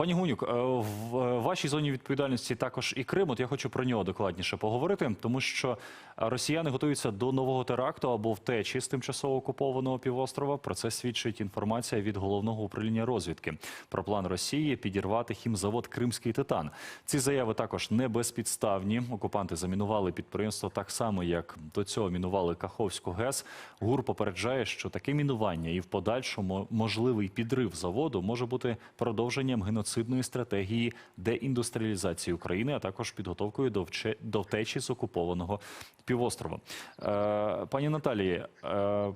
Пані Гунюк, е, в е, вашій зоні відповідальності також і Крим. От я хочу про нього докладніше поговорити, тому що росіяни готуються до нового теракту або втечі з тимчасово окупованого півострова. Про це свідчить інформація від головного управління розвідки про план Росії підірвати хімзавод Кримський Титан. Ці заяви також не безпідставні. Окупанти замінували підприємство так само, як до цього мінували Каховську ГЕС. ГУР попереджає, що таке мінування і в подальшому можливий підрив заводу може бути продовженням геноцидної стратегії деіндустріалізації України, а також підготовкою до, вче- до втечі з окупованого півострова. Е, пані Наталії, е,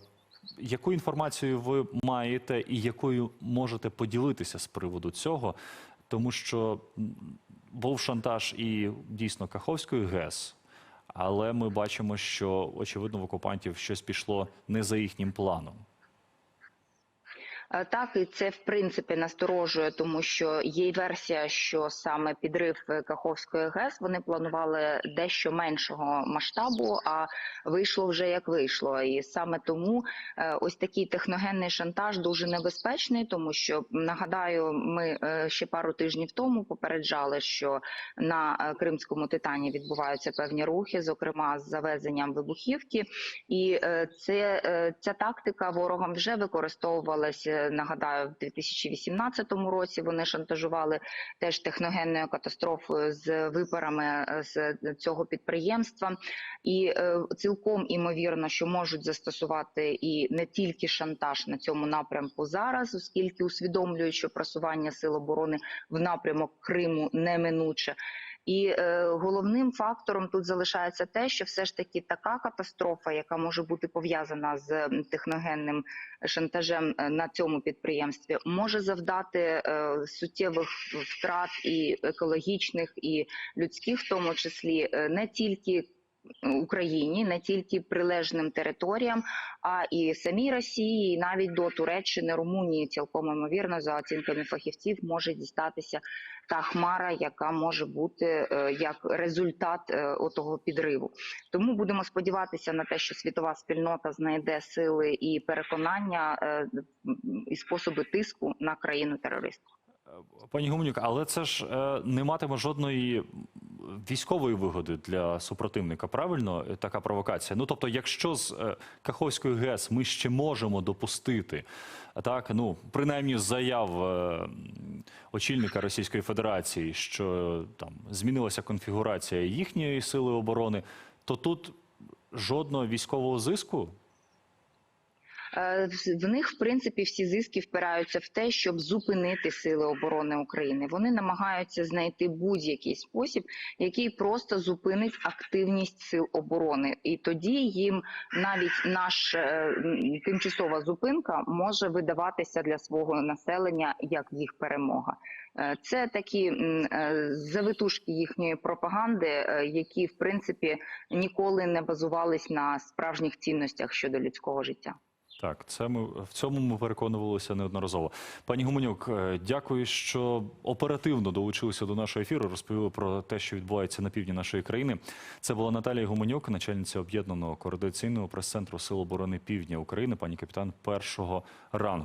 яку інформацію ви маєте і якою можете поділитися з приводу цього? Тому що був шантаж і дійсно Каховської ГЕС, але ми бачимо, що очевидно в окупантів щось пішло не за їхнім планом. Е, Так, і це в принципі насторожує, тому що є версія, що саме підрив е, Каховської ГЕС вони планували дещо меншого масштабу, а вийшло вже як вийшло. І саме тому е, ось такий техногенний шантаж дуже небезпечний, тому що нагадаю, ми ще пару тижнів тому попереджали, що на Кримському титані відбуваються певні рухи, зокрема з завезенням вибухівки. І це ця тактика ворогом вже використовувалася. Нагадаю, в 2018 році вони шантажували теж техногенною катастрофою з випарами е, з цього підприємства, і е, цілком імовірно, що можуть застосувати і не тільки шантаж на цьому напрямку зараз, оскільки усвідомлюють, що просування сил оборони в напрямок Криму неминуче. І е, головним фактором тут залишається те, що все ж таки така катастрофа, яка може бути пов'язана з техногенним шантажем е, на цьому підприємстві, може завдати е, суттєвих втрат і екологічних, і людських, в тому числі е, не тільки. Україні не тільки прилежним територіям, а і самій Росії, і навіть до Туреччини, Румунії, цілком ймовірно, за оцінками фахівців, може дістатися та хмара, яка може бути е, як результат е, отого підриву. Тому будемо сподіватися на те, що світова спільнота знайде сили і переконання е, і способи тиску на країну терористку. Пані Гуменюк, але це ж е, не матиме жодної військової вигоди для супротивника. Правильно, Е, така провокація. Ну тобто, якщо з е, Каховської ГЕС ми ще можемо допустити так, ну принаймні заяв е, очільника Російської Федерації, що там змінилася конфігурація їхньої сили оборони, то тут жодного військового зиску. Е, в- них, в принципі, всі зиски впираються в те, щоб зупинити сили оборони України. Вони намагаються знайти будь-який спосіб, який просто зупинить активність сил оборони, і тоді їм навіть наш е, тимчасова зупинка може видаватися для свого населення як їх перемога. Е, Це такі завитушки їхньої пропаганди, які в принципі ніколи не базувались на справжніх цінностях щодо людського життя. Так, це ми в цьому ми переконувалися неодноразово. Пані Гуменюк, е, дякую, що оперативно долучилися до нашого ефіру. Розповіли про те, що відбувається на півдні нашої країни. Це була Наталія Гуменюк, начальниця об'єднаного координаційного прес-центру Сил оборони Півдня України, пані капітан першого рангу.